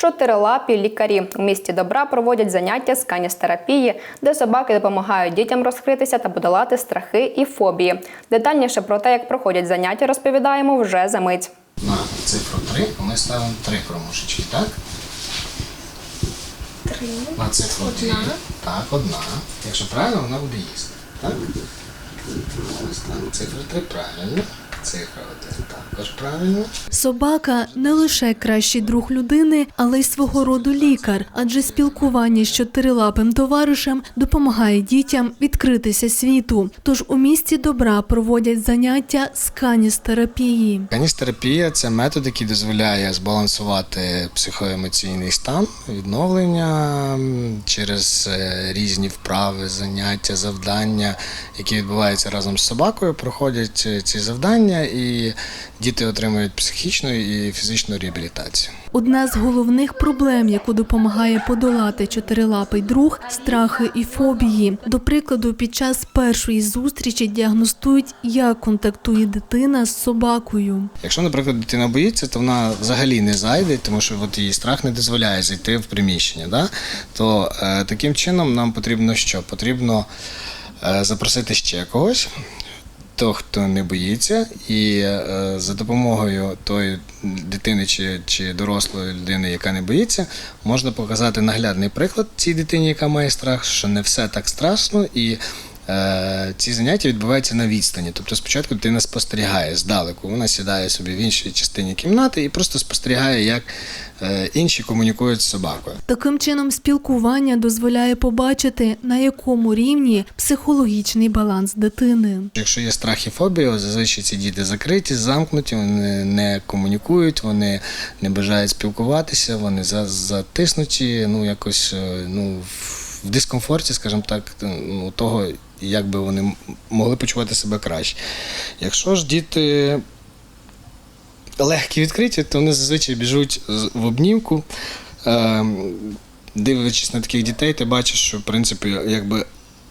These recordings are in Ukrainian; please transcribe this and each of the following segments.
Чотирилапі лікарі у місті добра проводять заняття з каністерапії, де собаки допомагають дітям розкритися та подолати страхи і фобії. Детальніше про те, як проходять заняття, розповідаємо вже за мить. На цифру 3 ми ставимо три кромушечки, так? Три. На цифру 2. Так, одна. Якщо правильно, вона буде їсти. Так? Ось так. Цифра 3 правильно. Цифра 1 також правильно. Собака не лише кращий друг людини, але й свого роду лікар, адже спілкування з чотирилапим товаришем допомагає дітям відкритися світу. Тож у місті добра проводять заняття з каністерапії. Каністерапія це метод, який дозволяє збалансувати психоемоційний стан, відновлення через е, різні вправи, заняття, завдання, які відбуваються разом з собакою. Проходять е, ці завдання, і діти отримують психічну і фізичну реабілітацію. Одна з головних проблем, яку допомагає подолати чотирилапий друг страхи і фобії. До прикладу, під час першої зустрічі діагностують, як контактує дитина з собакою. Якщо, наприклад, дитина боїться, то вона взагалі не зайде, тому що от її страх не дозволяє зайти в приміщення. Да? То е, таким чином нам потрібно що? Потрібно е, запросити ще когось, того, хто не боїться, і е, за допомогою тої дитини чи, чи дорослої людини, яка не боїться, можна показати наглядний приклад цій дитині, яка має страх, що не все так страшно і. Е, Ці заняття відбуваються на відстані. Тобто спочатку дитина спостерігає здалеку, вона сідає собі в іншій частині кімнати і просто спостерігає, як е, інші комунікують з собакою. Таким чином, спілкування дозволяє побачити, на якому рівні психологічний баланс дитини. Якщо є страх і фобія, зазвичай ці діти закриті, замкнуті, вони не комунікують, вони не бажають спілкуватися, вони за- затиснуті, ну якось е, ну, в дискомфорті, скажімо так, ну, того, як би вони могли почувати себе краще. Якщо ж діти легкі відкриті, то вони зазвичай біжуть в обнімку. Ем, Дивлячись на таких дітей, ти бачиш, що в принципі, якби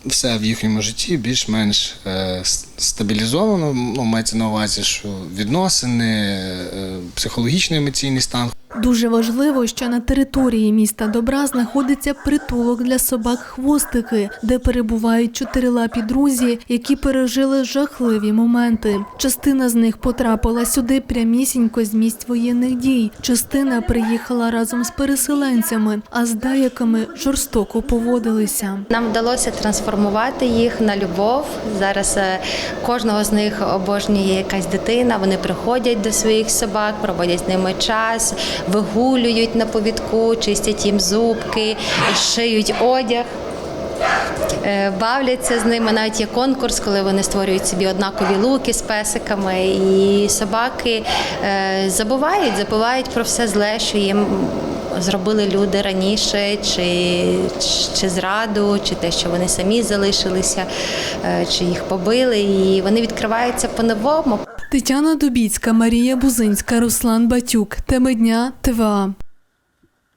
все в їхньому житті більш-менш е, стабілізовано. Ну, мається на увазі, що відносини, е, психологічний емоційний стан. Дуже важливо, що на території міста Добра знаходиться притулок для собак хвостики, де перебувають чотирилапі друзі, які пережили жахливі моменти. Частина з них потрапила сюди прямісінько з місць воєнних дій. Частина приїхала разом з переселенцями, а з деякими жорстоко поводилися. Нам вдалося трансформувати їх на любов. Зараз е, кожного з них обожнює якась дитина. Вони приходять до своїх собак, проводять з ними час, вигулюють на повідку, чистять їм зубки, шиють одяг. Е, Бавляться з ними, навіть є конкурс, коли вони створюють собі однакові луки з песиками, і собаки е, забувають, забувають про все зле, що їм зробили люди раніше, чи, чи зраду, чи те, що вони самі залишилися, е, чи їх побили, і вони відкриваються по-новому. Тетяна Дубіцька, Марія Бузинська, Руслан Батюк. Теми дня ТВА.